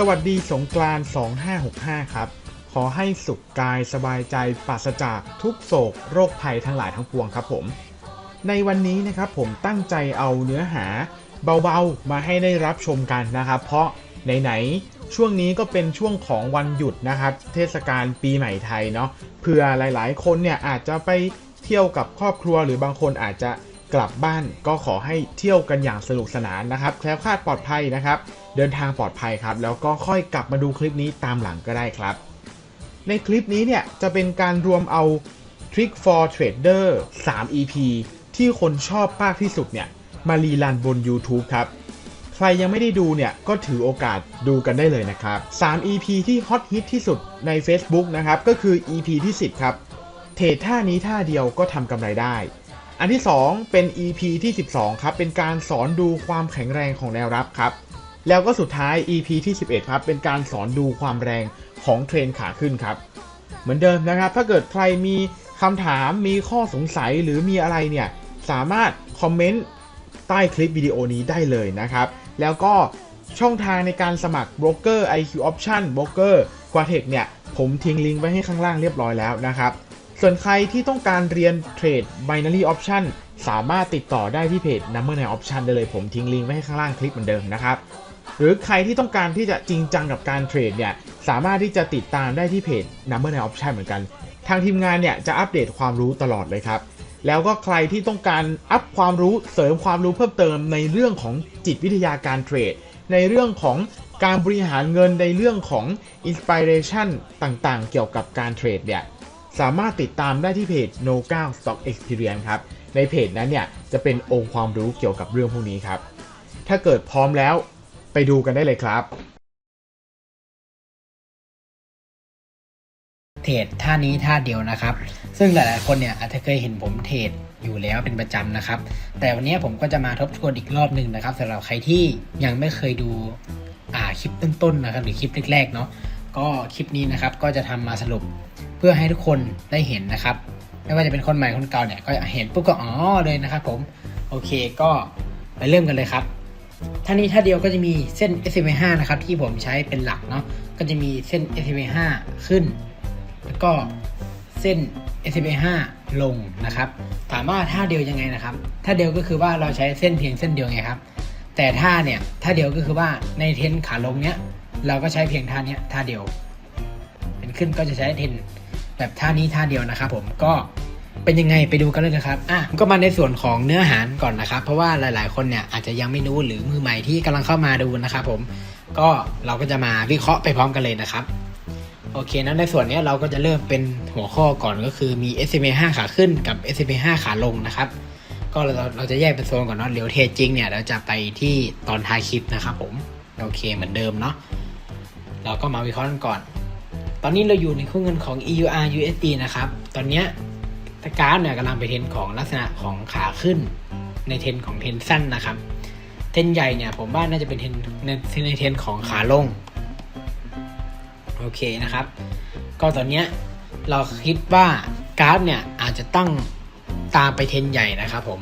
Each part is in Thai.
สวัสดีสงกรานต์2565 ครับ ขอให้สุขกายสบายใจปราศจากทุกโศกโรคภัยทั้งหลายทั้งปวงครับผม ในวันนี้นะครับผมตั้งใจเอาเนื้อหาเบาๆ มาให้ได้รับชมกันนะครับ เพราะไหนๆช่วงนี้ก็เป็นช่วงของวันหยุดนะครับ เทศกาลปีใหม่ไทยเนาะเผื่อหลายๆ คนเนี่ยอาจจะไปเที่ยวกับครอบครัวหรือบางคนอาจจะ กลับบ้านก็ขอให้เที่ยวกันอย่างสนุกสนานนะครับแคล้วคลาดปลอดภัยนะครับ เดินทางปลอดภัยครับ แล้วก็ค่อยกลับมาดูคลิปนี้ตามหลังก็ได้ครับ ในคลิปนี้เนี่ยจะเป็นการรวมเอา Trick for Trader 3 EP ที่คนชอบมากที่สุดเนี่ยมารีลันบน YouTube ครับ ใครยังไม่ได้ดูเนี่ยก็ถือโอกาสดูกันได้เลยนะครับ 3 EP ที่ฮอตฮิตที่สุดใน Facebook นะครับ ก็คือ EP ที่ 10 ครับ เทรดท่านี้ท่าเดียวก็ทำกำไรได้ อันที่ 2 เป็น EP ที่ 12 ครับ เป็นการสอนดูความแข็งแรงของแนวรับครับ แล้วก็สุดท้าย EP ที่ 11 ครับ เป็นการสอนดูความแรงของเทรนขาขึ้นครับ เหมือนเดิมนะครับ ถ้าเกิดใครมีคำถาม มีข้อสงสัยหรือมีอะไรเนี่ย สามารถคอมเมนต์ใต้คลิปวิดีโอนี้ได้เลยนะครับ แล้วก็ช่องทางในการสมัครโบรกเกอร์ IQ Option โบรกเกอร์ q u a t e c เนี่ย ผมทิ้งลิงก์ไว้ให้ข้างล่างเรียบร้อยแล้วนะครับ ส่วนใครที่ต้องการเรียนเทรด Binary Option สามารถติดต่อได้ที่เพจ Number 9 Option ได้เลยผมทิ้งลิงก์ไว้ให้ข้างล่างคลิปเหมือนเดิมนะครับหรือใครที่ต้องการที่จะจริงจังกับการเทรดเนี่ยสามารถที่จะติดตามได้ที่เพจ Number 9 Option เหมือนกัน ทางทีมงานเนี่ยจะอัปเดตความรู้ตลอดเลยครับแล้วก็ใครที่ต้องการอัพความรู้เสริมความรู้เพิ่มเติมในเรื่องของจิตวิทยาการเทรด ในเรื่องของการบริหารเงินในเรื่องของอินสปิเรชันต่างๆ เกี่ยวกับการเทรดเนี่ย สามารถติดตามได้ที่เพจ No 9 Stock Experience ครับ ในเพจนั้นเนี่ยจะเป็นองค์ความรู้เกี่ยวกับเรื่องพวกนี้ครับ ถ้าเกิดพร้อมแล้วไปดูกันได้เลยครับ เทรดท่านี้ท่าเดียวนะครับ ซึ่งหลายๆคนเนี่ยอาจจะเคยเห็นผมเทรดอยู่แล้วเป็นประจำนะครับ แต่วันนี้ผมก็จะมาทบทวนอีกรอบหนึ่งนะครับสำหรับใครที่ยังไม่เคยดูอ่าคลิปต้นๆนะครับหรือคลิปแรกๆเนาะ ก็คลิปนี้นะครับก็จะทำมาสรุปเพื่อให้ทุกคนได้เห็นนะครับ ไม่ว่าจะเป็นคนใหม่คนเก่าเนี่ยก็เห็นปุ๊บก็อ๋อเลยนะครับผมโอเคก็ไปเริ่มกันเลยครับท่านี้ท่าเดียวก็จะมีเส้น SMA 5นะครับที่ผมใช้เป็นหลักเนาะก็จะมีเส้น SMA 5ขึ้น แล้วก็เส้น SMA 5ลงนะครับถามว่าท่าเดียวยังไงนะครับท่าเดียวก็คือว่าเราใช้เส้นเพียงเส้นเดียวไงครับแต่ท่าเนี่ยท่าเดียวก็คือว่าในเทนขาลงเนี้ย เราก็ใช้เพียงท่าเนี้ยท่าเดียว เป็นขึ้นก็จะใช้เทนแบบท่านี้ท่าเดียวนะครับผมก็เป็นยังไงไปดูกันเลยนะครับอะก็มาในส่วนของเนื้อหาก่อนนะครับ เพราะว่าหลายๆ คนเนี่ยอาจจะยังไม่รู้หรือมือใหม่ที่กำลังเข้ามาดูนะครับผมก็เราก็จะมาวิเคราะห์ไปพร้อมกันเลยนะครับโอเคนั้นในส่วนนี้เราก็จะเริ่มเป็นหัวข้อก่อนก็คือมี SMA 5 ขาขึ้นกับ SMA 5 ขาลงนะครับ ก็เราเราจะแยกเป็นโซนก่อนเนาะเดี๋ยวเทจริงเนี่ยเราจะไปที่ตอนท้ายคลิปนะครับผมโอเคเหมือนเดิมเนาะ เราก็มาวิเคราะห์กันก่อน ตอนนี้เราอยู่ในคู่เงินของ EUR USD นะครับ ตอนนี้ตะกราฟเนี่ยกำลังไปเทนของลักษณะของขาขึ้นในเทนของเทนสั้นนะครับ เทนใหญ่เนี่ยผมว่าน่าจะเป็นเทนในในเทนของขาลง โอเคนะครับ ก็ตอนนี้เราคิดว่ากราฟเนี่ยอาจจะตั้งตามไปเทนใหญ่นะครับผม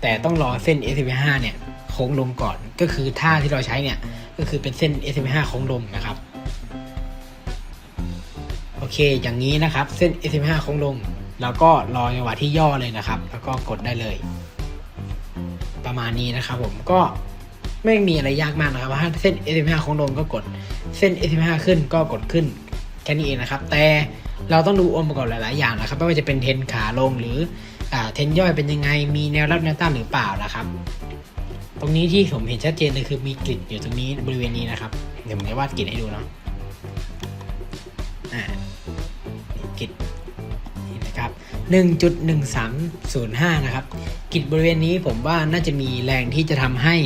แต่ต้องรอเส้น S M 5เนี่ยโค้งลงก่อน ก็คือท่าที่เราใช้เนี่ย ก็คือเป็นเส้น S M 5โค้งลงนะครับ โอเค อย่างนี้นะครับ เส้น S M 5โค้งลง แล้วก็รอจังหวะที่ย่อเลยนะครับ แล้วก็กดได้เลย ประมาณนี้นะครับผมก็ไม่มีอะไรยากมากนะครับถ้าเส้น S M 5โค้งลงก็กด เส้น S M 5ขึ้นก็กดขึ้นแค่นี้เองนะครับ แต่เราต้องดูองค์ประกอบหลาย ๆ อย่างนะครับ ไม่ว่าจะเป็นเทนขาลงหรือเทนย่อยเป็นยังไง มีแนวรับแนวต้านหรือเปล่านะครับ ตรงนี้ที่ผมเห็นชัดเจนเลยคือมีกลิ่นอยู่ตรงนี้บริเวณนี้นะครับ เดี๋ยวผมจะวาดกลิ่นให้ดูเนาะอ่า กลิ่นนี่นะครับ 1.1305 นะครับกลิ่นบริเวณนี้ผมว่าน่าจะมีแรงที่จะทำให้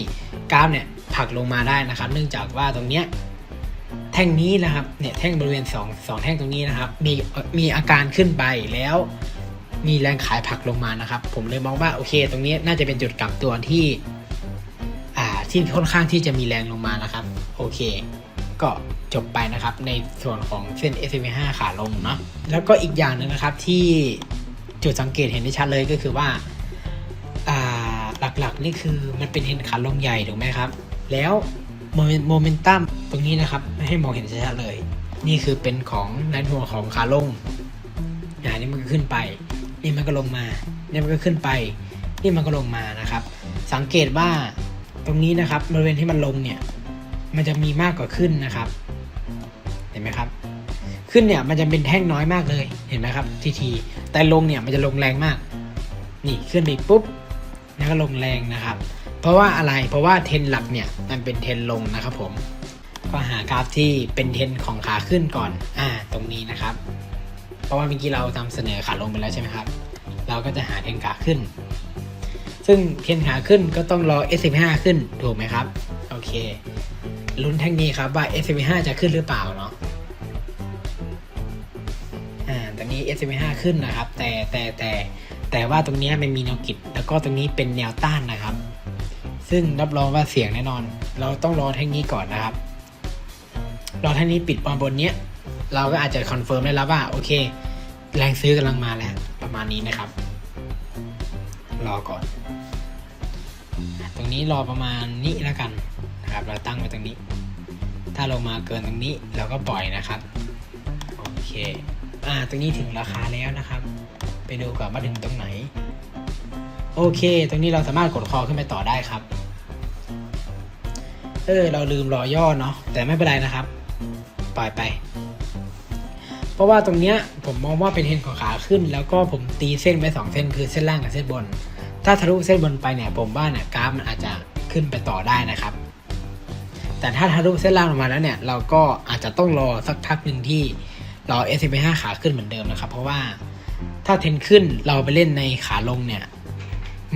กราฟเนี่ยผักลงมาได้นะครับ เนื่องจากว่าตรงเนี้ยแท่งนี้นะครับเนี่ยแท่งบริเวณ2 2แท่งตรงนี้นะครับ มีมีอาการขึ้นไปแล้วมีแรงขายผักลงมานะครับ ผมเลยมองว่าโอเค ตรงนี้น่าจะเป็นจุดกลับตัวที่อ่าที่ค่อนข้างที่จะมีแรงลงมานะครับ โอเค ก็ จบไปนะครับในส่วนของเส้น s m 5ขาลงเนาะแล้วก็อีกอย่างหนึ่งนะครับที่จุดสังเกตเห็นได้ชัดเลยก็คือว่าหลักๆนี่คือมันเป็นเทรนขาลงใหญ่ถูกไหมครับ แล้วโมเมนตัมตรงนี้นะครับให้มองเห็นชัดๆเลย นี่คือเป็นของในหัวของขาลงอ่านี่มันก็ขึ้นไป นี่มันก็ลงมานี่มันก็ขึ้นไป นี่มันก็ลงมานะครับ สังเกตว่าตรงนี้นะครับบริเวณที่มันลงเนี่ยมันจะมีมากกว่าขึ้นนะครับ เห็นไหมครับ ขึ้นเนี่ยมันจะเป็นแท่งน้อยมากเลยเห็นไหมครับทีทีแต่ลงเนี่ยมันจะลงแรงมาก นี่ขึ้นไปปุ๊บแล้วก็ลงแรงนะครับ เพราะว่าอะไรเพราะว่าเทรนหลักเนี่ยมันเป็นเทรนลงนะครับผมก็หากราฟที่เป็นเทรนของขาขึ้นก่อนอ่าตรงนี้นะครับ เพราะว่าเมื่อกี้เรานำเสนอขาลงไปแล้วใช่ไหมครับ เราก็จะหาเทรนขาขึ้น ซึ่งเทรนขาขึ้นก็ต้องรอ S15 ขึ้นถูกไหมครับโอเค ลุ้นแท่งนี้ครับว่า S15 จะขึ้นหรือเปล่าเนาะอ่าตอนนี้ S15 ขึ้นนะครับ แต่แต่แต่แต่ว่าตรงนี้มันมีแนวกิดแล้วก็ตรงนี้เป็นแนวต้านนะครับ ซึ่งรับรองว่าเสี่ยงแน่นอน เราต้องรอแท่งนี้ก่อนนะครับ รอแท่งนี้ปิดมาบนเนี้ยเราก็อาจจะคอนเฟิร์มได้แล้วว่าโอเค แรงซื้อกำลังมาแล้วประมาณนี้นะครับ รอก่อน ตรงนี้รอประมาณนี้แล้วกัน นะครับ เราตั้งไว้ตรงนี้ ถ้าลงมาเกินตรงนี้เราก็ปล่อยนะครับ โอเค อ่า ตรงนี้ถึงราคาแล้วนะครับ ไปดูก่อนว่าถึงตรงไหน โอเค ตรงนี้เราสามารถกดคอขึ้นไปต่อได้ครับ เออ เราลืมรอย่อเนาะ แต่ไม่เป็นไรนะครับ ปล่อยไป เพราะว่าตรงเนี้ยผมมองว่าเป็นเทรนของขาขึ้น แล้วก็ผมตีเส้นไปสองเส้นคือเส้นล่างกับเส้นบนถ้าทะลุเส้นบนไปเนี่ยผมว่าเนี่ยกราฟมันอาจจะขึ้นไปต่อได้นะครับ แต่ถ้าทะลุเส้นล่างลงมาแล้วเนี่ย เราก็อาจจะต้องรอสักพักหนึ่งที่รอ S M 5ขาขึ้นเหมือนเดิมนะครับ เพราะว่าถ้าเทนขึ้นเราไปเล่นในขาลงเนี่ย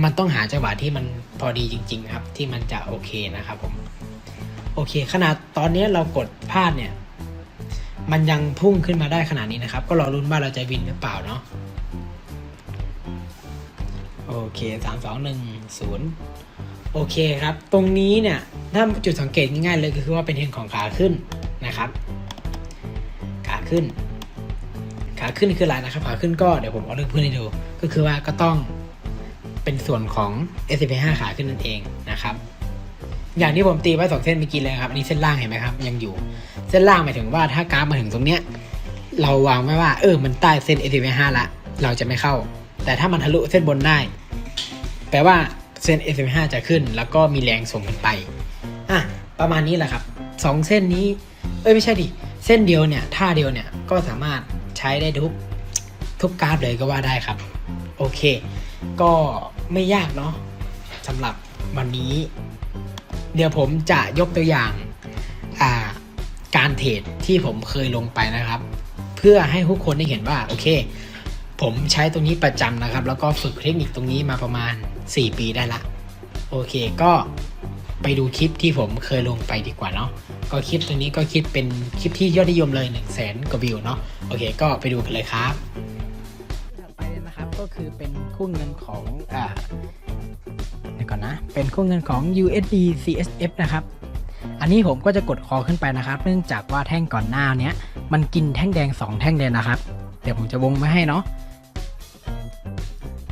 มันต้องหาจังหวะที่มันพอดีจริง ๆ ครับ ที่มันจะโอเคนะครับผมโอเค ขนาดตอนนี้เรากดพลาดเนี่ย มันยังพุ่งขึ้นมาได้ขนาดนี้นะครับ ก็รอรุ้นว่าเราจะวินหรือเปล่าเนาะโอเคสามสองหนึ่งศูนย์ โอเคครับ ตรงนี้เนี่ยถ้าจุดสังเกตง่ายๆเลยก็คือว่าเป็นเทรนของขาขึ้นนะครับ ขาขึ้น ขาขึ้นคืออะไรนะครับ ขาขึ้นก็เดี๋ยวผมเอาเรื่องพื้นให้ดู ก็คือว่าก็ต้องเป็นส่วนของ S P 5ขาขึ้นนั่นเองนะครับ อย่างที่ผมตีไว้สองเส้นเมื่อกี้เลยครับ อันนี้เส้นล่างเห็นไหมครับ ยังอยู่ เส้นล่างหมายถึงว่าถ้ากราฟมาถึงตรงเนี้ย เราวางไว้ว่า เออ มันใต้เส้น S P 5ละ เราจะไม่เข้า แต่ถ้ามันทะลุเส้นบนได้ แปลว่า เส้น S M 5จะขึ้น แล้วก็มีแรงส่งขึ้นไปอะประมาณนี้แหละครับสองเส้นนี้ เอ้ยไม่ใช่ดิ เส้นเดียวเนี่ยท่าเดียวเนี่ยก็สามารถใช้ได้ทุกทุกกราฟเลยก็ว่าได้ครับ โอเค ก็ไม่ยากเนาะสำหรับวันนี้ เดี๋ยวผมจะยกตัวอย่างาการเทรดที่ผมเคยลงไปนะครับ เพื่อให้ทุกคนได้เห็นว่า โอเค ผมใช้ตรงนี้ประจำนะครับ แล้วก็ฝึกเทคนิคตรงนี้มาประมาณ 4 ปีได้ละ โอเคก็ไปดูคลิปที่ผมเคยลงไปดีกว่าเนาะก็คลิปตัวนี้ก็คิดเป็นคลิปที่ยอดนิยมเลย1 0 0 0 0แสนกว่าวิวเนาะโอเค ก็ไปดูกันเลยครับถัดไปนะครับก็คือเป็นคู่เงินของอ่าเดี๋ยวก่อนนะ เป็นคู่เงินของ USD CSF นะครับ อันนี้ผมก็จะกดคอขึ้นไปนะครับ เนื่องจากว่าแท่งก่อนหน้าเนี้ยมันกินแท่งแดง 2 แท่งเลยนะครับ เดี๋ยวผมจะวงไว้ให้เนาะ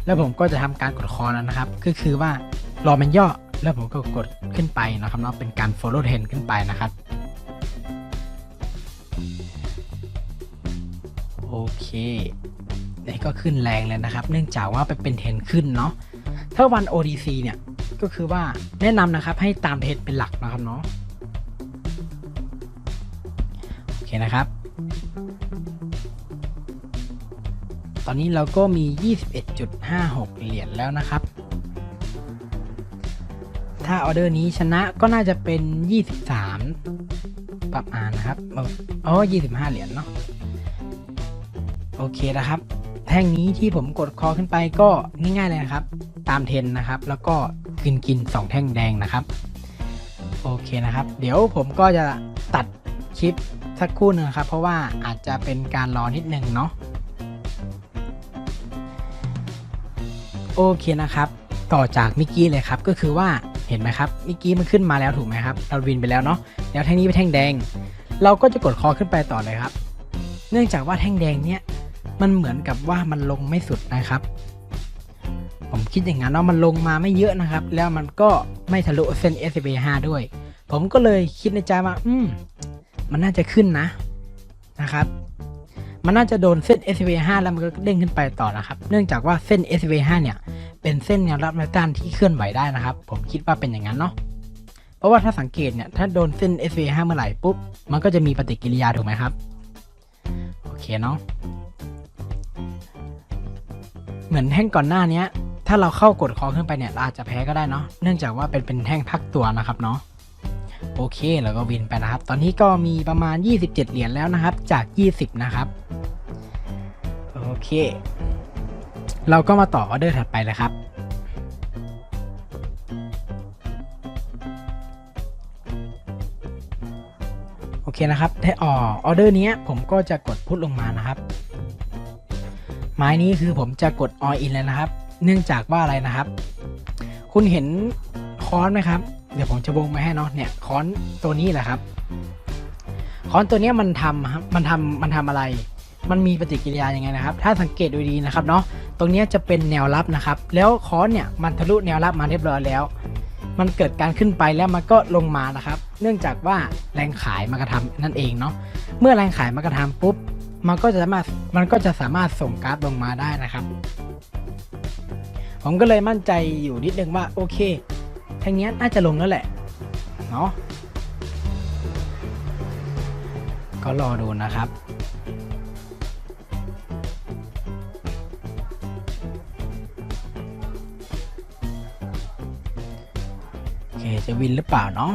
แล้วผมก็จะทำการกดคอแล้วนะครับ ก็คือว่ารอมันย่อแล้วผมก็กดขึ้นไปนะครับเนาะเป็นการ follow trend ขึ้นไปนะครับโอเคนี่ก็ขึ้นแรงเลยนะครับ เนื่องจากว่าไปเป็นเทรนขึ้นเนาะถ้าวัน ODC เนี่ยก็คือว่าแนะนำนะครับให้ตามเทรนเป็นหลักนะครับเนาะโอเคนะครับ ตอนนี้เราก็มี 21.56 เหรียญแล้วนะครับ ถ้าออเดอร์นี้ชนะก็น่าจะเป็น 23 ประมาณนะครับอ๋อ25 เหรียญเนาะ โอเคนะครับ แท่งนี้ที่ผมกดคอขึ้นไปก็ง่ายๆเลยนะครับ ตามเทรนนะครับ แล้วก็กินกิน 2 แท่งแดงนะครับ โอเคนะครับ เดี๋ยวผมก็จะตัดคลิปสักครู่หนึงครับ เพราะว่าอาจจะเป็นการรอนิดนึงเนาะ โอเคนะครับ ต่อจากมิกกี้เลยครับก็คือว่าเห็นไหมครับมิกกี้มันขึ้นมาแล้วถูกไหมครับเราวินไปแล้วเนาะแล้วแท่งนี้เป็นแท่งแดง เราก็จะกดคอขึ้นไปต่อเลยครับ เนื่องจากว่าแท่งแดงเนี้ยมันเหมือนกับว่ามันลงไม่สุดนะครับ ผมคิดอย่างนั้นเนาะมันลงมาไม่เยอะนะครับ แล้วมันก็ไม่ทะลุเส้น S B 5ด้วย ผมก็เลยคิดในใจว่า อืม มันน่าจะขึ้นนะนะครับ มันน่าจะโดนเส้น SV5 แล้วมันก็เด้งขึ้นไปต่อนะครับ เนื่องจากว่าเส้น SV5 เนี่ย เป็นเส้นแนวรับแนวต้านที่เคลื่อนไหวได้นะครับ ผมคิดว่าเป็นอย่างนั้นเนาะ เพราะว่าถ้าสังเกตเนี่ย ถ้าโดนเส้น SV5 เมื่อไหร่ปุ๊บ มันก็จะมีปฏิกิริยาถูกไหมครับ โอเคเนาะ เหมือนแท่งก่อนหน้านี้ถ้าเราเข้ากดคอขึ้นไปเนี่ยเราอาจจะแพ้ก็ได้เนาะ เนื่องจากว่าเป็นเป็นแท่งพักตัวนะครับเนาะ โอเคแล้วก็วินไปนะครับ ตอนนี้ก็มีประมาณ 27 เหรียญแล้วนะครับ จาก 20 นะครับโอเค เราก็มาต่อออเดอร์ถัดไปเลยครับโอเคนะครับถ้าอออเดอร์นี้ผมก็จะกดพุทลงมานะครับ ไม้นี้คือผมจะกด all in เลยนะครับ เนื่องจากว่าอะไรนะครับ คุณเห็นค้อนไหมครับ เดี๋ยวผมจะวงมาให้เนาะเนี่ยค้อนตัวนี้แหละครับ ค้อนตัวนี้มันทำมันทำมันทำอะไร มันมีปฏิกิริยายังไงนะครับ ถ้าสังเกตดูดีนะครับเนาะตรงนี้จะเป็นแนวรับนะครับ แล้วค้อนเนี่ยมันทะลุแนวรับมาเรียบร้อยแล้ว มันเกิดการขึ้นไปแล้วมันก็ลงมานะครับ เนื่องจากว่าแรงขายมากระทำนั่นเองเนาะเมื่อแรงขายมากระทำปุ๊บมันก็จะสามารถมันก็จะสามารถส่งกราฟลงมาได้นะครับ ผมก็เลยมั่นใจอยู่นิดนึงว่าโอเค ทางนี้น่าจะลงแล้วแหละ เนาะ ก็รอดูนะครับโอเคจะวินหรือเปล่าเนาะ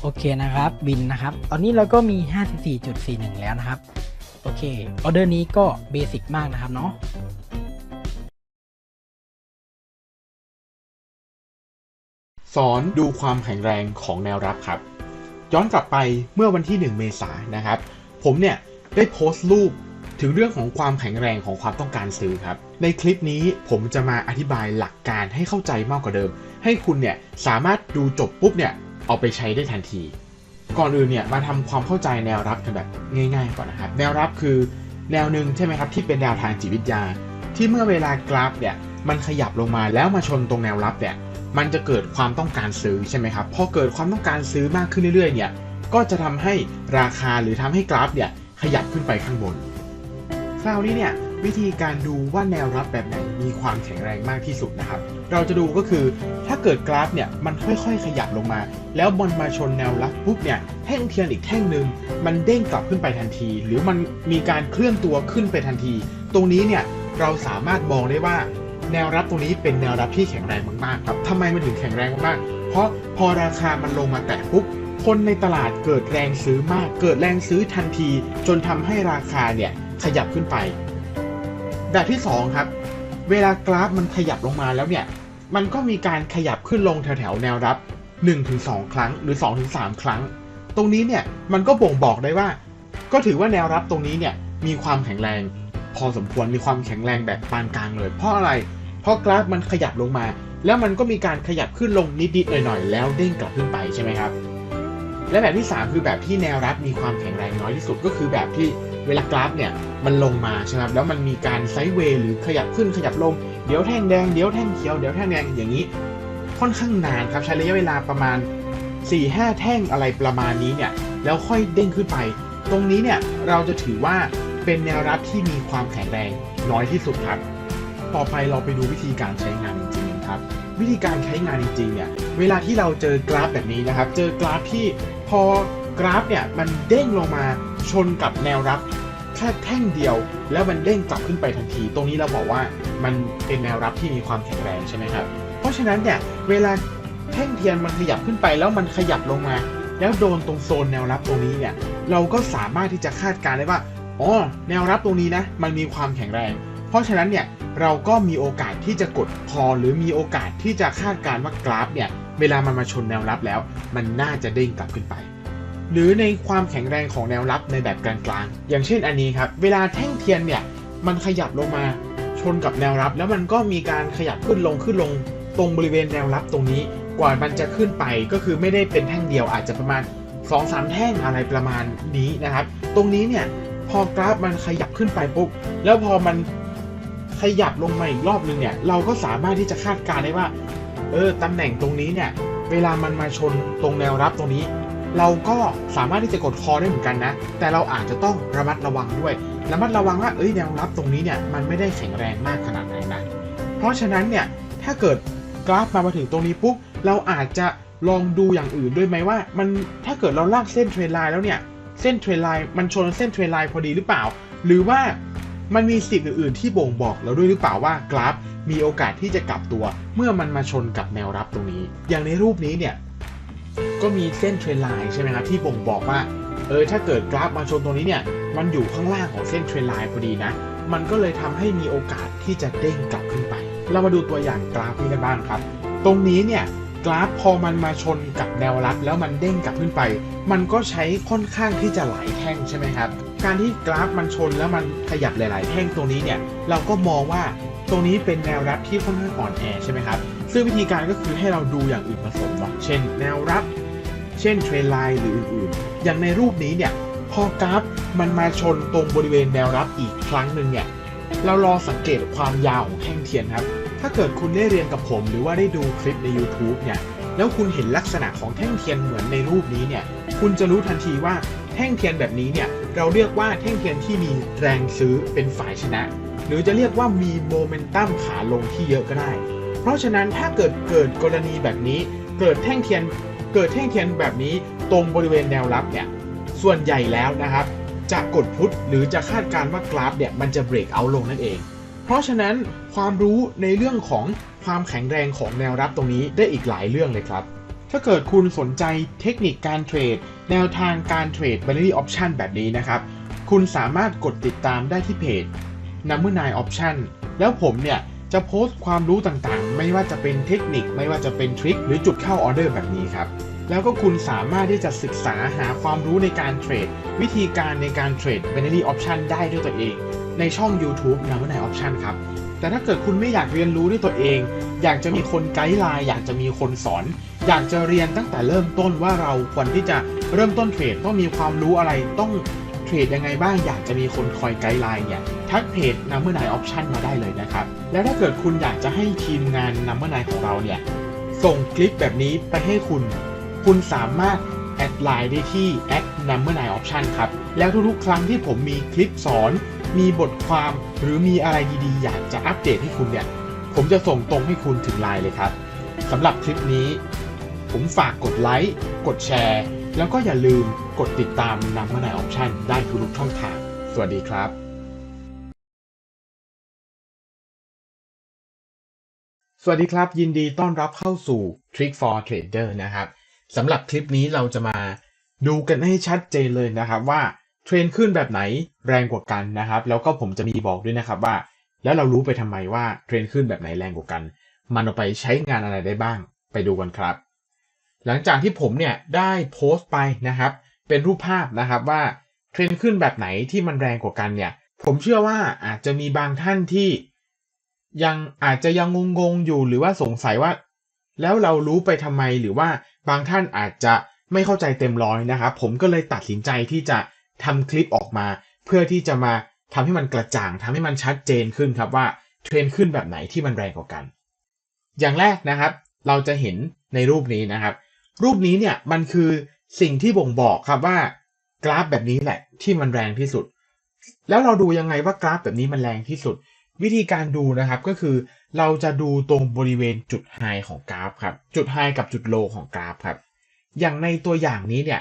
โอเคนะครับวินนะครับ ตอนนี้เราก็มี 54.41 แล้วนะครับ โอเคออเดอร์นี้ก็เบสิกมากนะครับเนาะ สอนดูความแข็งแรงของแนวรับครับ ย้อนกลับไปเมื่อวันที่ 1 เมษายนนะครับ ผมเนี่ยได้โพสต์รูปถึงเรื่องของความแข็งแรงของความต้องการซื้อครับ ในคลิปนี้ผมจะมาอธิบายหลักการให้เข้าใจมากกว่าเดิม ให้คุณเนี่ยสามารถดูจบปุ๊บเนี่ยเอาไปใช้ได้ทันที ก่อนอื่นเนี่ยมาทำความเข้าใจแนวรับกันแบบง่าย ๆ ก่อนนะครับ แนวรับคือแนวหนึ่งใช่ไหมครับที่เป็นแนวทางจิตวิทยา ที่เมื่อเวลากราฟเนี่ยมันขยับลงมาแล้วมาชนตรงแนวรับเนี่ย มันจะเกิดความต้องการซื้อใช่ไหมครับพอเกิดความต้องการซื้อมากขึ้นเรื่อยๆเนี่ยก็จะทำให้ราคาหรือทำให้กราฟเนี่ยขยับขึ้นไปข้างบน คราวนี้เนี่ยวิธีการดูว่าแนวรับแบบไหนมีความแข็งแรงมากที่สุดนะครับ เราจะดูก็คือถ้าเกิดกราฟเนี่ยมันค่อยๆ ขยับลงมา แล้วบอลมาชนแนวรับปุ๊บเนี่ยแท่งเทียนอีกแท่งหนึ่งมันเด้งกลับขึ้นไปทันที หรือมันมีการเคลื่อนตัวขึ้นไปทันที ตรงนี้เนี่ยเราสามารถมองได้ว่า แนวรับตรงนี้เป็นแนวรับที่แข็งแรงมากๆครับทำไมมันถึงแข็งแรงมากๆเพราะพอราคามันลงมาแตะปุ๊บคนในตลาดเกิดแรงซื้อมาก เกิดแรงซื้อทันที จนทำให้ราคาเนี่ยขยับขึ้นไป แบบที่ 2 ครับ เวลากราฟมันขยับลงมาแล้วเนี่ย มันก็มีการขยับขึ้นลงแถวๆแนวรับ 1-2 ครั้งหรือ 2-3 ครั้ง ตรงนี้เนี่ยมันก็บ่งบอกได้ว่า ก็ถือว่าแนวรับตรงนี้เนี่ยมีความแข็งแรง พอสมควรมีความแข็งแรงแบบปานกลางเลย เพราะอะไร เพราะกราฟมันขยับลงมา แล้วมันก็มีการขยับขึ้นลงนิดๆหน่อยๆแล้วเด้งกลับขึ้นไปใช่ไหมครับ และแบบที่ 3 คือแบบที่แนวรับมีความแข็งแรงน้อยที่สุดก็คือแบบที่เวลากราฟเนี่ยมันลงมาใช่ไหมครับแล้วมันมีการไซด์เวย์หรือขยับขึ้นขยับลงเดี๋ยวแท่งแดงเดี๋ยวแท่งเขียวเดี๋ยวแท่งแดงอย่างนี้ ค่อนข้างนานครับใช้ระยะเวลาประมาณ 4-5 แท่งอะไรประมาณนี้เนี่ยแล้วค่อยเด้งขึ้นไป ตรงนี้เนี่ยเราจะถือว่า เป็นแนวรับที่มีความแข็งแรงน้อยที่สุดครับ ต่อไปเราไปดูวิธีการใช้งานจริงๆครับ วิธีการใช้งานจริงๆเนี่ย เวลาที่เราเจอกราฟแบบนี้นะครับ เจอกราฟที่พอกราฟเนี่ยมันเด้งลงมาชนกับแนวรับแค่แท่งเดียว แล้วมันเด้งกลับขึ้นไปทันที ตรงนี้เราบอกว่ามันเป็นแนวรับที่มีความแข็งแรงใช่ไหมครับ เพราะฉะนั้นเนี่ยเวลาแท่งเทียนมันขยับขึ้นไปแล้วมันขยับลงมา แล้วโดนตรงโซนแนวรับตรงนี้เนี่ยเราก็สามารถที่จะคาดการณ์ได้ว่า อ๋อแนวรับตรงนี้นะมันมีความแข็งแรง เพราะฉะนั้นเนี่ยเราก็มีโอกาสที่จะกดพอหรือมีโอกาสที่จะคาดการณ์ว่ากราฟเนี่ยเวลามันมาชนแนวรับแล้ว มันน่าจะเด้งกลับขึ้นไป หรือในความแข็งแรงของแนวรับในแบบกลางๆ อย่างเช่นอันนี้ครับ เวลาแท่งเทียนเนี่ยมันขยับลงมาชนกับแนวรับ แล้วมันก็มีการขยับขึ้นลงขึ้นลงตรงบริเวณแนวรับตรงนี้ กว่ามันจะขึ้นไปก็คือไม่ได้เป็นแท่งเดียวอาจจะประมาณ2-3แท่งอะไรประมาณนี้นะครับ ตรงนี้เนี่ย พอกราฟมันขยับขึ้นไปปุ๊บแล้วพอมันขยับลงมาอีกรอบนึงเนี่ยเราก็สามารถที่จะคาดการณ์ได้ว่า เออตำแหน่งตรงนี้เนี่ยเวเวลามันมาชนตรงแนวรับตรงนี้ เราก็สามารถที่จะกดคอได้เหมือนกันนะ แต่เราอาจจะต้องระมัดระวังด้วย ระมัดระวังว่าเอ้ยแนวรับตรงนี้เนี่ยมันไม่ได้แข็งแรงมากขนาดไหนนะเพราะฉะนั้นเนี่ยถ้าเกิดกราฟมามาถึงตรงนี้ปุ๊บเราอาจจะลองดูอย่างอื่นด้วยไหมว่า มันถ้าเกิดเราลากเส้นเทรนไลน์แล้วเนี่ย เส้นเทรนไลน์มันชนเส้นเทรนไลน์พอดีหรือเปล่า หรือว่ามันมีสิ่งอื่นๆที่บ่งบอกเราด้วยหรือเปล่าว่ากราฟ มีโอกาสที่จะกลับตัว เมื่อมันมาชนกับแนวรับตรงนี้ อย่างในรูปนี้เนี่ยก็มีเส้นเทรนไลน์ใช่ไหมครับที่บ่งบอกว่าเออถ้าเกิดกราฟมาชนตรงนี้เนี่ยมันอยู่ข้างล่างของเส้นเทรนไลน์พอดีนะ มันก็เลยทำให้มีโอกาสที่จะเด้งกลับขึ้นไป เรามาดูตัวอย่างกราฟนี้กันบ้างครับ ตรงนี้เนี่ย กราฟพอมันมาชนกับแนวรับแล้วมันเด้งกลับขึ้นไป มันก็ใช้ค่อนข้างที่จะหลายแท่งใช่ไหมครับ การที่กราฟมันชนแล้วมันขยับหลาย ๆ แท่งตรงนี้เนี่ยเราก็มองว่าตรงนี้เป็นแนวรับที่ค่อนข้างอ่อนแอใช่ไหมครับ ซึ่งวิธีการก็คือให้เราดูอย่างอื่นผสมเนาะเช่น แนวรับ เช่นเทรนไลน์หรืออื่น ๆ อย่างในรูปนี้เนี่ยพอกราฟมันมาชนตรงบริเวณแนวรับอีกครั้งหนึ่งเนี่ยเรารอสังเกตความยาวของแท่งเทียนครับ ถ้าเกิดคุณได้เรียนกับผมหรือว่าได้ดูคลิปใน YouTube เนี่ย แล้วคุณเห็นลักษณะของแท่งเทียนเหมือนในรูปนี้เนี่ย คุณจะรู้ทันทีว่าแท่งเทียนแบบนี้เนี่ย เราเรียกว่าแท่งเทียนที่มีแรงซื้อเป็นฝ่ายชนะ หรือจะเรียกว่ามีโมเมนตัมขาลงที่เยอะก็ได้ เพราะฉะนั้นถ้าเกิดเกิดกรณีแบบนี้ เกิดแท่งเทียน เกิดแท่งเทียนแบบนี้ตรงบริเวณแนวรับเนี่ย ส่วนใหญ่แล้วนะครับ จะกดพุทธหรือจะคาดการณ์ว่ากราฟเนี่ยมันจะเบรกเอาลงนั่นเอง เพราะฉะนั้นความรู้ในเรื่องของความแข็งแรงของแนวรับตรงนี้ได้อีกหลายเรื่องเลยครับ ถ้าเกิดคุณสนใจเทคนิคการเทรด แนวทางการเทรด binary option แบบนี้นะครับ คุณสามารถกดติดตามได้ที่เพจ Number 9 Option แล้วผมเนี่ยจะโพสต์ความรู้ต่างๆ ไม่ว่าจะเป็นเทคนิค ไม่ว่าจะเป็นทริคหรือจุดเข้าออเดอร์แบบนี้ครับ แล้วก็คุณสามารถที่จะศึกษาหาความรู้ในการเทรด วิธีการในการเทรด binary option ได้ด้วยตัวเอง ในช่อง YouTube Number 9 Option ครับ แต่ถ้าเกิดคุณไม่อยากเรียนรู้ด้วยตัวเอง อยากจะมีคนไกด์ไลน์ อยากจะมีคนสอน อยากจะเรียนตั้งแต่เริ่มต้นว่าเราควรที่จะเริ่มต้นเทรดต้องมีความรู้อะไรต้องเทรดยังไงบ้างอยากจะมีคนคอยไกด์ไลน์เนี่ยทักเพจ Number 9 Option มาได้เลยนะครับ แล้วถ้าเกิดคุณอยากจะให้ทีมงาน Number 9 ของเราเนี่ยส่งคลิปแบบนี้ไปให้คุณ คุณสามารถแอดไลน์ได้ที่ at number 9 option ครับ แล้วทุกๆ ครั้งที่ผมมีคลิปสอน มีบทความหรือมีอะไรดีๆ อยากจะอัปเดตให้คุณเนี่ย ผมจะส่งตรงให้คุณถึงไลน์เลยครับสำหรับคลิปนี้ ผมฝากกดไลค์กดแชร์ แล้วก็อย่าลืมกดติดตาม number 9 option ได้ทุกช่องทาง สวัสดีครับสวัสดีครับ ยินดีต้อนรับเข้าสู่ Trick for Trader นะครับสำหรับคลิปนี้เราจะมาดูกันให้ชัดเจนเลยนะครับว่า เทรนขึ้นแบบไหนแรงกว่ากันนะครับ แล้วก็ผมจะมีบอกด้วยนะครับว่า แล้วเรารู้ไปทำไมว่าเทรนขึ้นแบบไหนแรงกว่ากัน มันเอาไปใช้งานอะไรได้บ้าง ไปดูกันครับ หลังจากที่ผมเนี่ยได้โพสต์ไปนะครับ เป็นรูปภาพนะครับว่าเทรนขึ้นแบบไหนที่มันแรงกว่ากันเนี่ย ผมเชื่อว่าอาจจะมีบางท่านที่ยังอาจจะยังงงๆอยู่หรือว่าสงสัยว่า แล้วเรารู้ไปทำไมหรือว่าบางท่านอาจจะไม่เข้าใจเต็มร้อยนะครับ ผมก็เลยตัดสินใจที่จะ ทำคลิปออกมา เพื่อที่จะมาทำให้มันกระจ่างทำให้มันชัดเจนขึ้นครับว่าเทรนขึ้นแบบไหนที่มันแรงกว่ากัน อย่างแรกนะครับ เราจะเห็นในรูปนี้นะครับ รูปนี้เนี่ยมันคือสิ่งที่บ่งบอกครับว่ากราฟแบบนี้แหละที่มันแรงที่สุด แล้วเราดูยังไงว่ากราฟแบบนี้มันแรงที่สุด วิธีการดูนะครับก็คือเราจะดูตรงบริเวณจุดไฮของกราฟครับ จุดไฮกับจุดโลของกราฟครับ อย่างในตัวอย่างนี้เนี่ย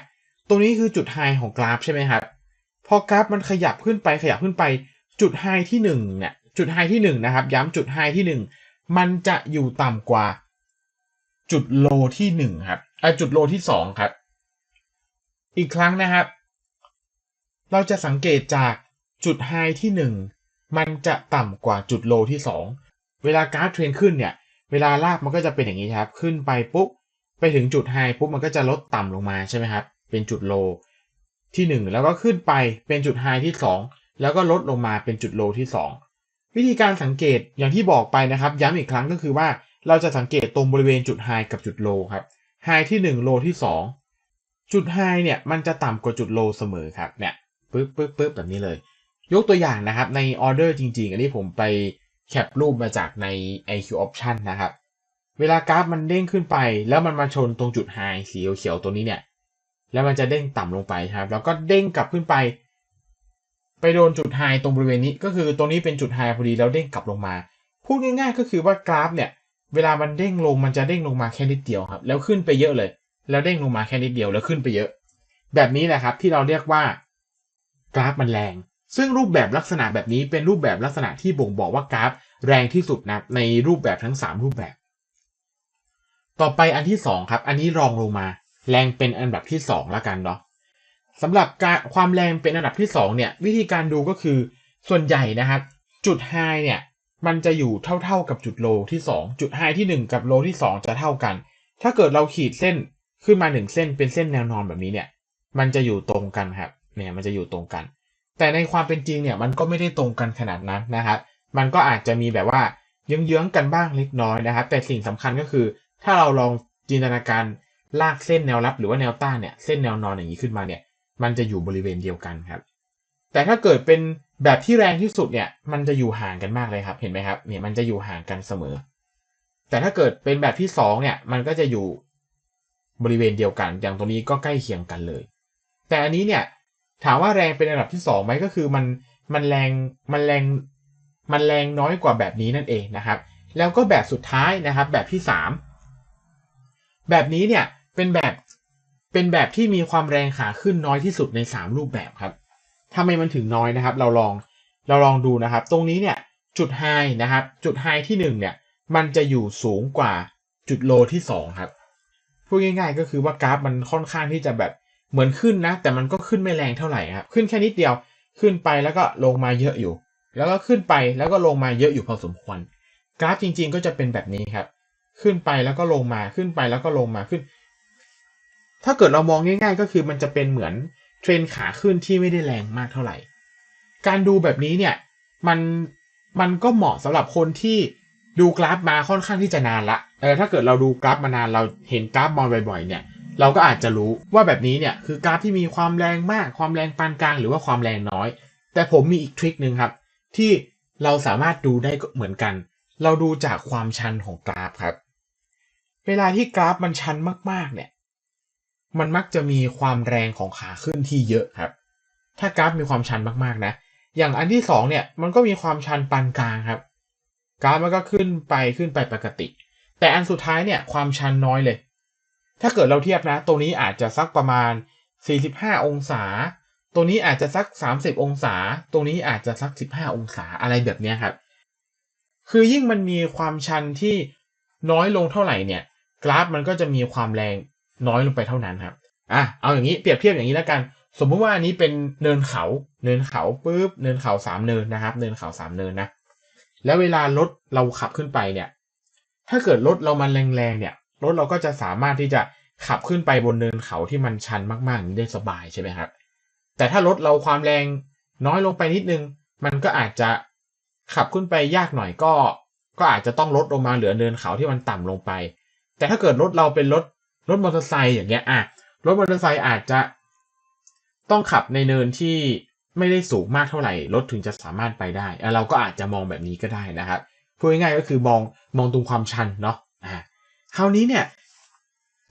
ตรงนี้คือจุดไฮของกราฟใช่ไหมครับ พอกราฟมันขยับขึ้นไปขยับขึ้นไป จุดไฮที่หนึ่งเนี่ย จุดไฮที่หนึ่งนะครับ ย้ำจุดไฮที่หนึ่งมันจะอยู่ต่ำกว่า จุดโลที่หนึ่งครับอ่จุดโลที่สองครับ อีกครั้งนะครับ เราจะสังเกตจากจุดไฮที่หนึ่งมันจะต่ำกว่าจุดโลที่ 2 เวลากราฟเทรนขึ้นเนี่ย เวลาลากมันก็จะเป็นอย่างนี้ครับ ขึ้นไปปุ๊บ ไปถึงจุดไฮปุ๊บมันก็จะลดต่ำลงมาใช่ไหมครับ เป็นจุดโลที่ 1 แล้วก็ขึ้นไปเป็นจุดไฮที่ 2 แล้วก็ลดลงมาเป็นจุดโลที่ 2 วิธีการสังเกตอย่างที่บอกไปนะครับ ย้ำอีกครั้งก็คือว่าเราจะสังเกตตรงบริเวณจุดไฮกับจุดโลครับไฮที่ 1 โลที่ 2 จุดไฮเนี่ยมันจะต่ำกว่าจุดโลเสมอครับเนี่ยปึ๊บปึ๊บปึ๊บแบบนี้เลย ยกตัวอย่างนะครับในออเดอร์จริง ๆ อันนี้ผมไปแคปรูปมาจากใน IQ Option นะครับ เวลากราฟมันเด้งขึ้นไป แล้วมันมาชนตรงจุดไฮสีเขียวๆตัวนี้เนี่ย แล้วมันจะเด้งต่ำลงไปครับ แล้วก็เด้งกลับขึ้นไป ไปโดนจุดไฮตรงบริเวณนี้ ก็คือตรงนี้เป็นจุดไฮพอดีแล้วเด้งกลับลงมา พูดง่ายๆก็คือว่ากราฟเนี่ย เวลามันเด้งลงมันจะเด้งลงมาแค่นิดเดียวครับ แล้วขึ้นไปเยอะเลย แล้วเด้งลงมาแค่นิดเดียวแล้วขึ้นไปเยอะ แบบนี้แหละครับที่เราเรียกว่ากราฟมันแรง ซึ่งรูปแบบลักษณะแบบนี้เป็นรูปแบบลักษณะที่บ่งบอกว่ากราฟ แรงที่สุดนะในรูปแบบทั้ง 3 รูปแบบ ต่อไปอันที่2ครับ อันนี้รองลงมา แรงเป็นอันดับที่2ละกันเนาะสำหรับการความแรงเป็นอันดับที่2เนี่ย วิธีการดูก็คือส่วนใหญ่นะครับ จุดไฮเนี่ย มันจะอยู่เท่าๆกับจุดโลที่2จุดไฮที่1กับโลที่2จะเท่ากัน ถ้าเกิดเราขีดเส้นขึ้นมา1เส้นเป็นเส้นแนวนอนแบบนี้เนี่ย มันจะอยู่ตรงกันครับ เนี่ยมันจะอยู่ตรงกัน แต่ในความเป็นจริงเนี่ยมันก็ไม่ได้ตรงกันขนาดนั้นนะครับ มันก็อาจจะมีแบบว่าเยื้องๆกันบ้างเล็กน้อยนะครับ แต่สิ่งสำคัญก็คือ ถ้าเราลองจินตนาการ ลากเส้นแนวรับหรือว่าแนวต้านเนี่ยเส้นแนวนอนอย่างนี้ขึ้นมาเนี่ย มันจะอยู่บริเวณเดียวกันครับ แต่ถ้าเกิดเป็นแบบที่แรงที่สุดเนี่ย มันจะอยู่ห่างกันมากเลยครับ เห็นไหมครับ เนี่ยมันจะอยู่ห่างกันเสมอ แต่ถ้าเกิดเป็นแบบที่สองเนี่ย มันก็จะอยู่บริเวณเดียวกัน อย่างตรงนี้ก็ใกล้เคียงกันเลย แต่อันนี้เนี่ย ถามว่าแรงเป็นอันดับที่สองไหมก็คือมันมันแรงมันแรงมันแรงน้อยกว่าแบบนี้นั่นเองนะครับ แล้วก็แบบสุดท้ายนะครับ แบบที่สามแบบนี้เนี่ย เป็นแบบเป็นแบบที่มีความแรงขาขึ้นน้อยที่สุดในสามรูปแบบครับทำไมมันถึงน้อยนะครับ เราลองเราลองดูนะครับ ตรงนี้เนี่ยจุดไฮนะครับ จุดไฮที่หนึ่งเนี่ย มันจะอยู่สูงกว่าจุดโลที่สองครับพูดง่ายๆก็คือว่ากราฟมันค่อนข้างที่จะแบบเหมือนขึ้นนะ แต่มันก็ขึ้นไม่แรงเท่าไหร่ครับ ขึ้นแค่นิดเดียวขึ้นไปแล้วก็ลงมาเยอะอยู่ แล้วก็ขึ้นไปแล้วก็ลงมาเยอะอยู่พอสมควรกราฟจริง ๆ ก็จะเป็นแบบนี้ครับ ขึ้นไปแล้วก็ลงมาขึ้นไปแล้วก็ลงมาขึ้น ถ้าเกิดเรามองง่ายๆ ก็คือมันจะเป็นเหมือนเทรนขาขึ้นที่ไม่ได้แรงมากเท่าไหร่ การดูแบบนี้เนี่ยมันมันก็เหมาะสำหรับคนที่ดูกราฟมาค่อนข้างที่จะนานละเออถ้าเกิดเราดูกราฟมานานเราเห็นกราฟมอนบ่อยๆ เนี่ย เราก็อาจจะรู้ว่าแบบนี้เนี่ยคือกราฟที่มีความแรงมาก ความแรงปานกลางหรือว่าความแรงน้อย แต่ผมมีอีกทริคหนึ่งครับ ที่เราสามารถดูได้เหมือนกัน เราดูจากความชันของกราฟครับ เวลาที่กราฟมันชันมากๆ เนี่ย มันมักจะมีความแรงของขาขึ้นที่เยอะครับ ถ้ากราฟมีความชันมากๆนะ อย่างอันที่สองเนี่ย มันก็มีความชันปานกลางครับ กราฟมันก็ขึ้นไปขึ้นไปปกติ แต่อันสุดท้ายเนี่ยความชันน้อยเลย ถ้าเกิดเราเทียบนะตรงนี้อาจจะสักประมาณ 45 องศาตรงนี้อาจจะสัก 30 องศา ตรงนี้อาจจะสัก 15 องศาอะไรแบบนี้ครับ คือยิ่งมันมีความชันที่น้อยลงเท่าไหร่เนี่ย กราฟมันก็จะมีความแรง น้อยลงไปเท่านั้นครับอะเอาอย่างนี้เปรียบเทียบอย่างนี้แล้วกัน สมมุติว่าอันนี้เป็นเนินเขา เนินเขาปุ๊บเนินเขาสามเนินนะครับ เนินเขาสามเนินนะแล้วเวลารถเราขับขึ้นไปเนี่ย ถ้าเกิดรถเรามันแรงๆเนี่ยรถเราก็จะสามารถที่จะขับขึ้นไปบนเนินเขาที่มันชันมากๆนี้ได้สบายใช่ไหมครับ แต่ถ้ารถเราความแรงน้อยลงไปนิดนึง มันก็อาจจะขับขึ้นไปยากหน่อยก็ ก็อาจจะต้องลดลงมาเหลือเนินเขาที่มันต่ำลงไป แต่ถ้าเกิดรถเราเป็นรถ รถมอเตอร์ไซค์อย่างเงี้ยอะรถมอเตอร์ไซค์อาจจะต้องขับในเนินที่ไม่ได้สูงมากเท่าไหร่รถถึงจะสามารถไปได้เราก็อาจจะมองแบบนี้ก็ได้นะครับพูดง่ายๆก็คือมองมองตรงความชันเนาะอ่าคราวนี้เนี่ย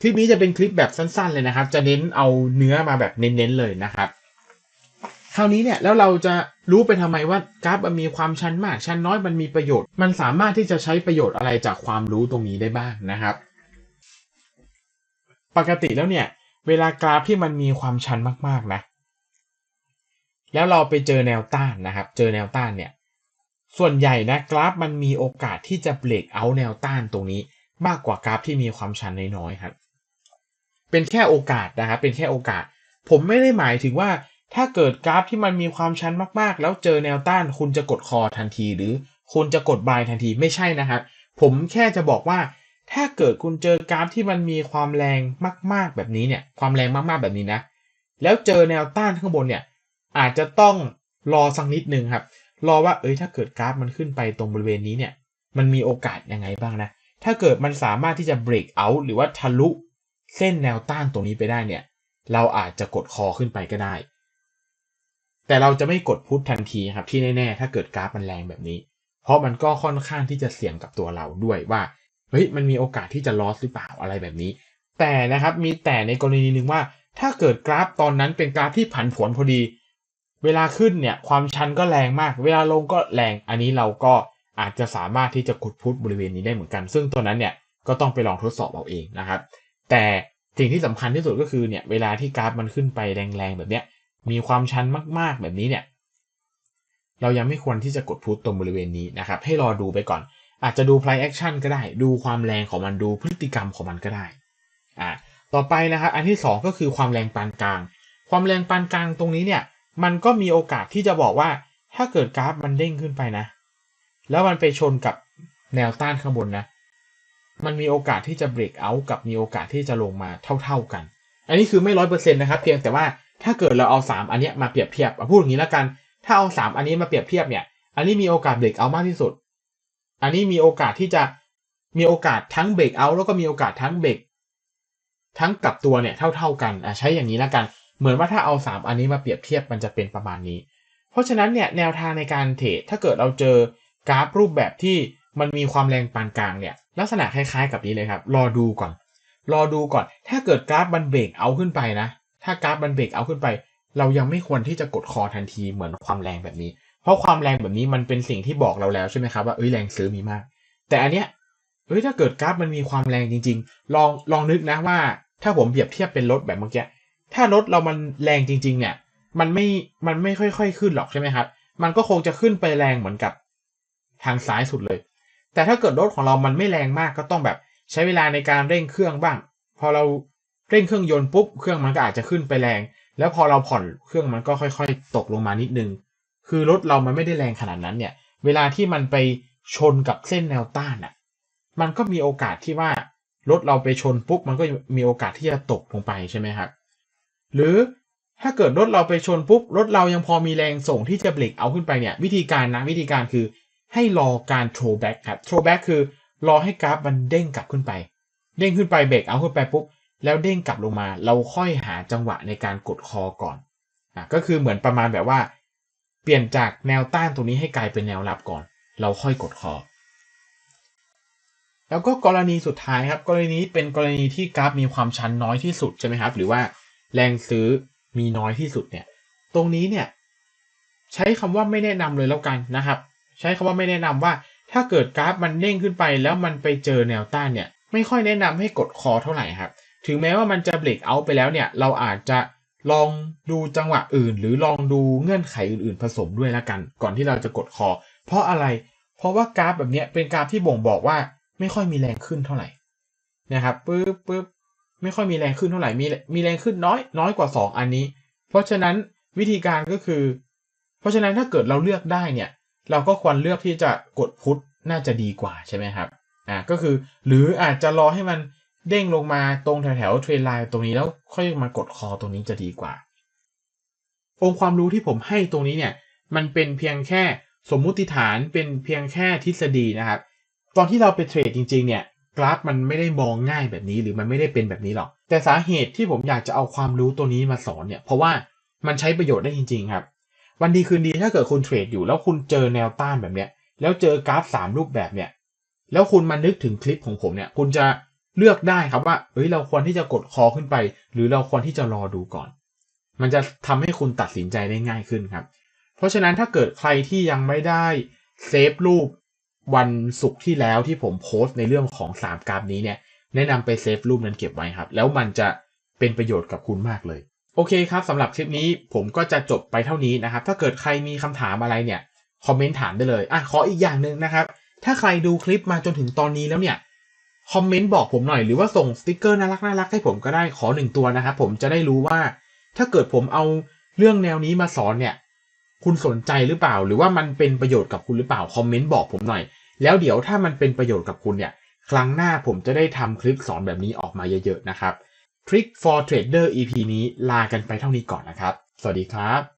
คลิปนี้จะเป็นคลิปแบบสั้นๆเลยนะครับ จะเน้นเอาเนื้อมาแบบเน้นๆเลยนะครับคราวนี้เนี่ยแล้วเราจะรู้ไปทำไมว่ากราฟมันมีความชันมากชันน้อยมันมีประโยชน์ มันสามารถที่จะใช้ประโยชน์อะไรจากความรู้ตรงนี้ได้บ้างนะครับ ปกติแล้วเนี่ย เวลากราฟที่มันมีความชันมากๆนะ แล้วเราไปเจอแนวต้านนะครับ เจอแนวต้านเนี่ย ส่วนใหญ่นะกราฟมันมีโอกาสที่จะเบรกเอาแนวต้านตรงนี้ มากกว่ากราฟที่มีความชันน้อยๆครับ เป็นแค่โอกาสนะครับ เป็นแค่โอกาส ผมไม่ได้หมายถึงว่าถ้าเกิดกราฟที่มันมีความชันมากๆ แล้วเจอแนวต้านคุณจะกดคอทันที หรือคุณจะกดบายทันทีไม่ใช่นะครับ ผมแค่จะบอกว่า ถ้าเกิดคุณเจอกราฟที่มันมีความแรงมาก ๆแบบนี้เนี่ย ความแรงมากๆแบบนี้นะ แล้วเจอแนวต้านข้างบนเนี่ย อาจจะต้องรอสักนิดนึงครับ รอว่าเอ้ยถ้าเกิดกราฟมันขึ้นไปตรงบริเวณนี้เนี่ย มันมีโอกาสยังไงบ้างนะ ถ้าเกิดมันสามารถที่จะ break out หรือว่าทะลุเส้นแนวต้านตรงนี้ไปได้เนี่ย เราอาจจะกดคอขึ้นไปก็ได้ แต่เราจะไม่กดพุททันทีครับที่แน่ๆ ถ้าเกิดกราฟมันแรงแบบนี้ เพราะมันก็ค่อนข้างที่จะเสี่ยงกับตัวเราด้วยว่า เฮ้ยมันมีโอกาสที่จะ loss หรือเปล่าอะไรแบบนี้ แต่นะครับมีแต่ในกรณีหนึ่งว่า ถ้าเกิดกราฟตอนนั้นเป็นกราฟที่ผันผวนพอดี เวลาขึ้นเนี่ยความชันก็แรงมาก เวลาลงก็แรงอันนี้เราก็อาจจะสามารถที่จะกดพุทบริเวณนี้ได้เหมือนกัน ซึ่งตัวนั้นเนี่ยก็ต้องไปลองทดสอบเอาเองนะครับ แต่สิ่งที่สำคัญที่สุดก็คือเนี่ยเวลาที่กราฟมันขึ้นไปแรงๆแบบเนี้ยมีความชันมากๆแบบนี้เนี่ยเรายังไม่ควรที่จะกดพุทตรงบริเวณนี้นะครับ ให้รอดูไปก่อน อาจจะดู price action ก็ได้ ดูความแรงของมันดูพฤติกรรมของมันก็ได้อ่าต่อไปนะครับอันที่ 2 ก็คือความแรงปานกลาง ความแรงปานกลางตรงนี้เนี่ย มันก็มีโอกาสที่จะบอกว่า ถ้าเกิดกราฟมันเด้งขึ้นไปนะ แล้วมันไปชนกับแนวต้านข้างบนนะ มันมีโอกาสที่จะเบรกเอาท์กับมีโอกาสที่จะลงมาเท่า ๆกัน อันนี้คือไม่ร้อยเปอร์เซ็นต์นะครับ เพียงแต่ว่าถ้าเกิดเราเอา 3 อันนี้มาเปรียบเทียบพูดอย่างนี้แล้วกัน ถ้าเอา 3 อันนี้มาเปรียบเทียบเนี่ย อันนี้มีโอกาสเบรกเอาท์มากที่สุด อันนี้มีโอกาสที่จะมีโอกาสทั้งเบรกเอาท์แล้วก็มีโอกาสทั้งเบรกทั้งกลับตัวเนี่ยเท่า ๆกันอะใช้อย่างนี้แล้วกัน เหมือนว่าถ้าเอา 3 อันนี้มาเปรียบเทียบมันจะเป็นประมาณนี้ เพราะฉะนั้นเนี่ยแนวทางในการเทรดถ้าเกิดเราเจอกราฟรูปแบบที่มันมีความแรงปานกลางเนี่ยลักษณะคล้ายๆกับนี้เลยครับ รอดูก่อน รอดูก่อน ถ้าเกิดกราฟมันเบรกเอาขึ้นไปนะ ถ้ากราฟมันเบรกเอาขึ้นไป เรายังไม่ควรที่จะกดคอทันทีเหมือนความแรงแบบนี้ เพราะความแรงแบบนี้มันเป็นสิ่งที่บอกเราแล้วใช่ไหมครับว่าเอ้ยแรงซื้อมีมาก แต่อันเนี้ยเอ้ยถ้าเกิดกราฟมันมีความแรงจริง ๆ ลองลองนึกนะว่า ถ้าผมเปรียบเทียบเป็นรถแบบเมื่อกี้ถ้ารถเรามันแรงจริง ๆ เนี่ย มันไม่มันไม่ค่อยๆขึ้นหรอกใช่ไหมครับ มันก็คงจะขึ้นไปแรงเหมือนกับทางซ้ายสุดเลย แต่ถ้าเกิดรถของเรามันไม่แรงมากก็ต้องแบบใช้เวลาในการเร่งเครื่องบ้าง พอเราเร่งเครื่องยนต์ปุ๊บเครื่องมันก็อาจจะขึ้นไปแรง แล้วพอเราผ่อนเครื่องมันก็ค่อย ๆ ตกลงมานิดนึง คือรถเรามันไม่ได้แรงขนาดนั้นเนี่ย เวลาที่มันไปชนกับเส้นแนวต้านอะ มันก็มีโอกาสที่ว่ารถเราไปชนปุ๊บมันก็มีโอกาสที่จะตกลงไปใช่ไหมครับ หรือถ้าเกิดรถเราไปชนปุ๊บรถเรายังพอมีแรงส่งที่จะเบรกเอาขึ้นไปเนี่ย วิธีการนะวิธีการคือให้รอการ throw back ครับ throw back คือรอให้กราฟมันเด้งกลับขึ้นไป เด้งขึ้นไปเบรกเอาขึ้นไปปุ๊บแล้วเด้งกลับลงมา เราค่อยหาจังหวะในการกดคอก่อนอะก็คือเหมือนประมาณแบบว่า เปลี่ยนจากแนวต้านตรงนี้ให้กลายเป็นแนวรับก่อน เราค่อยกดคอแล้วก็กรณีสุดท้ายครับ กรณีนี้เป็นกรณีที่กราฟมีความชันน้อยที่สุดใช่ไหมครับ หรือว่าแรงซื้อมีน้อยที่สุดเนี่ย ตรงนี้เนี่ย ใช้คำว่าไม่แนะนำเลยแล้วกันนะครับ ใช้คำว่าไม่แนะนำว่า ถ้าเกิดกราฟมันเด้งขึ้นไป แล้วมันไปเจอแนวต้านเนี่ย ไม่ค่อยแนะนำให้กดคอเท่าไหร่ครับ ถึงแม้ว่ามันจะเบรกเอาไปแล้วเนี่ย เราอาจจะ ลองดูจังหวะอื่น หรือลองดูเงื่อนไขอื่นๆผสมด้วยละกัน ก่อนที่เราจะกดคอ เพราะอะไร เพราะว่ากราฟแบบนี้เป็นกราฟที่บ่งบอกว่าไม่ค่อยมีแรงขึ้นเท่าไหร่นะครับปึ๊บปึ๊บไม่ค่อยมีแรงขึ้นเท่าไหร่มีมีแรงขึ้นน้อยน้อยกว่า 2 อันนี้ เพราะฉะนั้นวิธีการก็คือ เพราะฉะนั้นถ้าเกิดเราเลือกได้เนี่ย เราก็ควรเลือกที่จะกดพุทน่าจะดีกว่าใช่ไหมครับอ่าก็คือ หรืออาจจะรอให้มัน เด้งลงมาตรงแถวแถวเทรนไลน์ตรงนี้แล้วค่อยมากดคอตรงนี้จะดีกว่า องค์ความรู้ที่ผมให้ตรงนี้เนี่ย มันเป็นเพียงแค่สมมุติฐานเป็นเพียงแค่ทฤษฎีนะครับ ตอนที่เราไปเทรดจริง ๆ เนี่ยกราฟมันไม่ได้มองง่ายแบบนี้หรือมันไม่ได้เป็นแบบนี้หรอก แต่สาเหตุที่ผมอยากจะเอาความรู้ตัวนี้มาสอนเนี่ย เพราะว่ามันใช้ประโยชน์ได้จริง ๆ ครับ วันดีคืนดีถ้าเกิดคุณเทรดอยู่ แล้วคุณเจอแนวต้านแบบเนี้ย แล้วเจอกราฟสามรูปแบบเนี่ย แล้วคุณมานึกถึงคลิปของผมเนี่ย คุณจะ เลือกได้ครับว่า เอ้ย เราควรที่จะกดคอขึ้นไป หรือเราควรที่จะรอดูก่อน มันจะทำให้คุณตัดสินใจได้ง่ายขึ้นครับ เพราะฉะนั้นถ้าเกิดใครที่ยังไม่ได้เซฟรูปวันศุกร์ที่แล้วที่ผมโพสต์ในเรื่องของ3กราฟนี้เนี่ย แนะนำไปเซฟรูปนั้นเก็บไว้ครับ แล้วมันจะเป็นประโยชน์กับคุณมากเลย โอเคครับสำหรับคลิปนี้ผมก็จะจบไปเท่านี้นะครับ ถ้าเกิดใครมีคำถามอะไรเนี่ยคอมเมนต์ถามได้เลยอะขออีกอย่างหนึ่งนะครับ ถ้าใครดูคลิปมาจนถึงตอนนี้แล้วเนี่ย คอมเมนต์บอกผมหน่อยหรือว่าส่งสติกเกอร์น่ารักน่ารักให้ผมก็ได้ขอหนึ่งตัวนะครับผมจะได้รู้ว่า ถ้าเกิดผมเอาเรื่องแนวนี้มาสอนเนี่ย คุณสนใจหรือเปล่า หรือว่ามันเป็นประโยชน์กับคุณหรือเปล่าคอมเมนต์บอกผมหน่อย แล้วเดี๋ยวถ้ามันเป็นประโยชน์กับคุณเนี่ย ครั้งหน้าผมจะได้ทำคลิปสอนแบบนี้ออกมาเยอะๆนะครับ Trick for Trader EP นี้ลากันไปเท่านี้ก่อนนะครับ สวัสดีครับ